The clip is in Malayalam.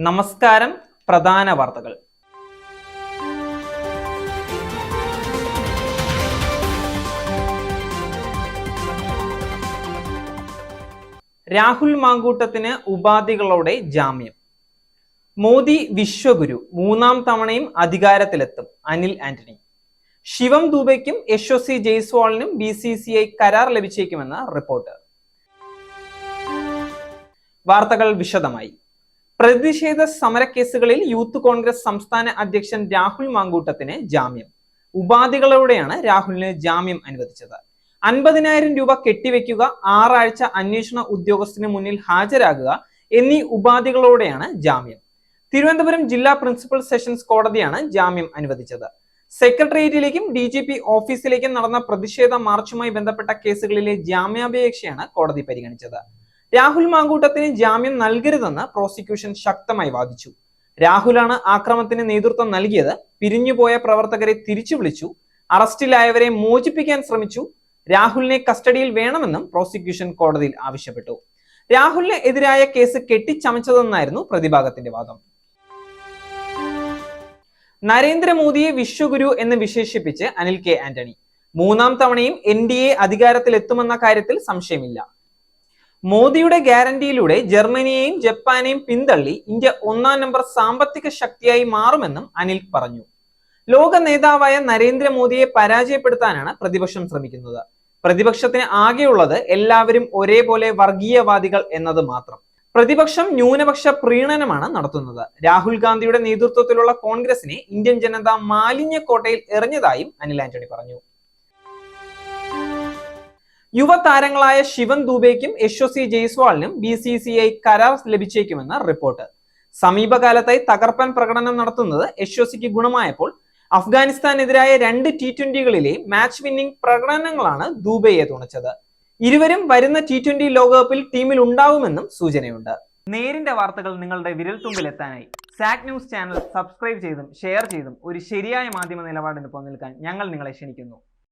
നമസ്കാരം പ്രധാന വാർത്തകൾ. രാഹുൽ മാങ്കൂട്ടത്തിന് ഉപാധികളോടെ ജാമ്യം. മോദി വിശ്വഗുരു മൂന്നാം തവണയും അധികാരത്തിലെത്തും അനിൽ ആന്റണി. ശിവം ദൂബയ്ക്കും യശോസി ജയ്സ്വാളിനും ബി സി സി ഐ കരാർ ലഭിച്ചേക്കുമെന്ന് റിപ്പോർട്ട്. വാർത്തകൾ വിശദമായി. പ്രതിഷേധ സമരക്കേസുകളിൽ യൂത്ത് കോൺഗ്രസ് സംസ്ഥാന അധ്യക്ഷൻ രാഹുൽ മാങ്കൂട്ടത്തിന് ജാമ്യം. ഉപാധികളോടെയാണ് രാഹുലിന് ജാമ്യം അനുവദിച്ചത്. അൻപതിനായിരം രൂപ കെട്ടിവെക്കുക ആറാഴ്ച അന്വേഷണ ഉദ്യോഗസ്ഥന് മുന്നിൽ ഹാജരാകുക എന്നീ ഉപാധികളോടെയാണ് ജാമ്യം. തിരുവനന്തപുരം ജില്ലാ പ്രിൻസിപ്പൽ സെഷൻസ് കോടതിയാണ് ജാമ്യം അനുവദിച്ചത്. സെക്രട്ടേറിയറ്റിലേക്കും ഡി ജി പി ഓഫീസിലേക്കും നടന്ന പ്രതിഷേധ മാർച്ചുമായി ബന്ധപ്പെട്ട കേസുകളിലെ ജാമ്യാപേക്ഷയാണ് കോടതി പരിഗണിച്ചത്. രാഹുൽ മാങ്കൂട്ടത്തിന് ജാമ്യം നൽകരുതെന്ന് പ്രോസിക്യൂഷൻ ശക്തമായി വാദിച്ചു. രാഹുലാണ് ആക്രമത്തിന് നേതൃത്വം നൽകിയത്. പിരിഞ്ഞുപോയ പ്രവർത്തകരെ തിരിച്ചു വിളിച്ചു. അറസ്റ്റിലായവരെ മോചിപ്പിക്കാൻ ശ്രമിച്ചു. രാഹുലിനെ കസ്റ്റഡിയിൽ വേണമെന്നും പ്രോസിക്യൂഷൻ കോടതിയിൽ ആവശ്യപ്പെട്ടു. രാഹുലിന് എതിരായ കേസ് കെട്ടിച്ചമച്ചതെന്നായിരുന്നു പ്രതിഭാഗത്തിന്റെ വാദം. നരേന്ദ്രമോദിയെ വിശ്വഗുരു എന്ന് വിശേഷിപ്പിച്ച് അനിൽ കെ ആന്റണി. മൂന്നാം തവണയും എൻ ഡി എ അധികാരത്തിലെത്തുമെന്ന കാര്യത്തിൽ സംശയമില്ല. മോദിയുടെ ഗ്യാരണ്ടിയിലൂടെ ജർമ്മനിയെയും ജപ്പാനെയും പിന്തള്ളി ഇന്ത്യ ഒന്നാം നമ്പർ സാമ്പത്തിക ശക്തിയായി മാറുമെന്നും അനിൽ പറഞ്ഞു. ലോക നേതാവായ നരേന്ദ്രമോദിയെ പരാജയപ്പെടുത്താനാണ് പ്രതിപക്ഷം ശ്രമിക്കുന്നത്. പ്രതിപക്ഷത്തിന് ആകെയുള്ളത് എല്ലാവരും ഒരേപോലെ വർഗീയവാദികൾ എന്നത് മാത്രം. പ്രതിപക്ഷം ന്യൂനപക്ഷ പ്രീണനമാണ് നടത്തുന്നത്. രാഹുൽ ഗാന്ധിയുടെ നേതൃത്വത്തിലുള്ള കോൺഗ്രസിനെ ഇന്ത്യൻ ജനത മാലിന്യക്കോട്ടയിൽ എറിഞ്ഞതായും അനിൽ ആന്റണി പറഞ്ഞു. യുവതാരങ്ങളായ ശിവൻ ദൂബേക്കും യശ്വസി ജയ്സ്വാളിനും ബി സി സി ഐ കരാർ ലഭിച്ചേക്കുമെന്ന് റിപ്പോർട്ട്. സമീപകാലത്തായി തകർപ്പൻ പ്രകടനം നടത്തുന്നത് യശ്വസിക്ക് ഗുണമായപ്പോൾ അഫ്ഗാനിസ്ഥാനെതിരായ രണ്ട് ടി ട്വന്റികളിലെ മാച്ച് വിന്നിംഗ് പ്രകടനങ്ങളാണ് ദൂബെയെ തുണച്ചത്. ഇരുവരും വരുന്ന ടി ട്വന്റി ലോകകപ്പിൽ ടീമിൽ ഉണ്ടാവുമെന്നും സൂചനയുണ്ട്. നേരിന്റെ വാർത്തകൾ നിങ്ങളുടെ വിരൽത്തുമ്പിൽ എത്താനായി സാക് ന്യൂസ് ചാനൽ സബ്സ്ക്രൈബ് ചെയ്തും ഷെയർ ചെയ്തും ഒരു ശരിയായ മാധ്യമ നിലപാടിന് നിൽക്കാൻ ഞങ്ങൾ നിങ്ങളെ ക്ഷണിക്കുന്നു.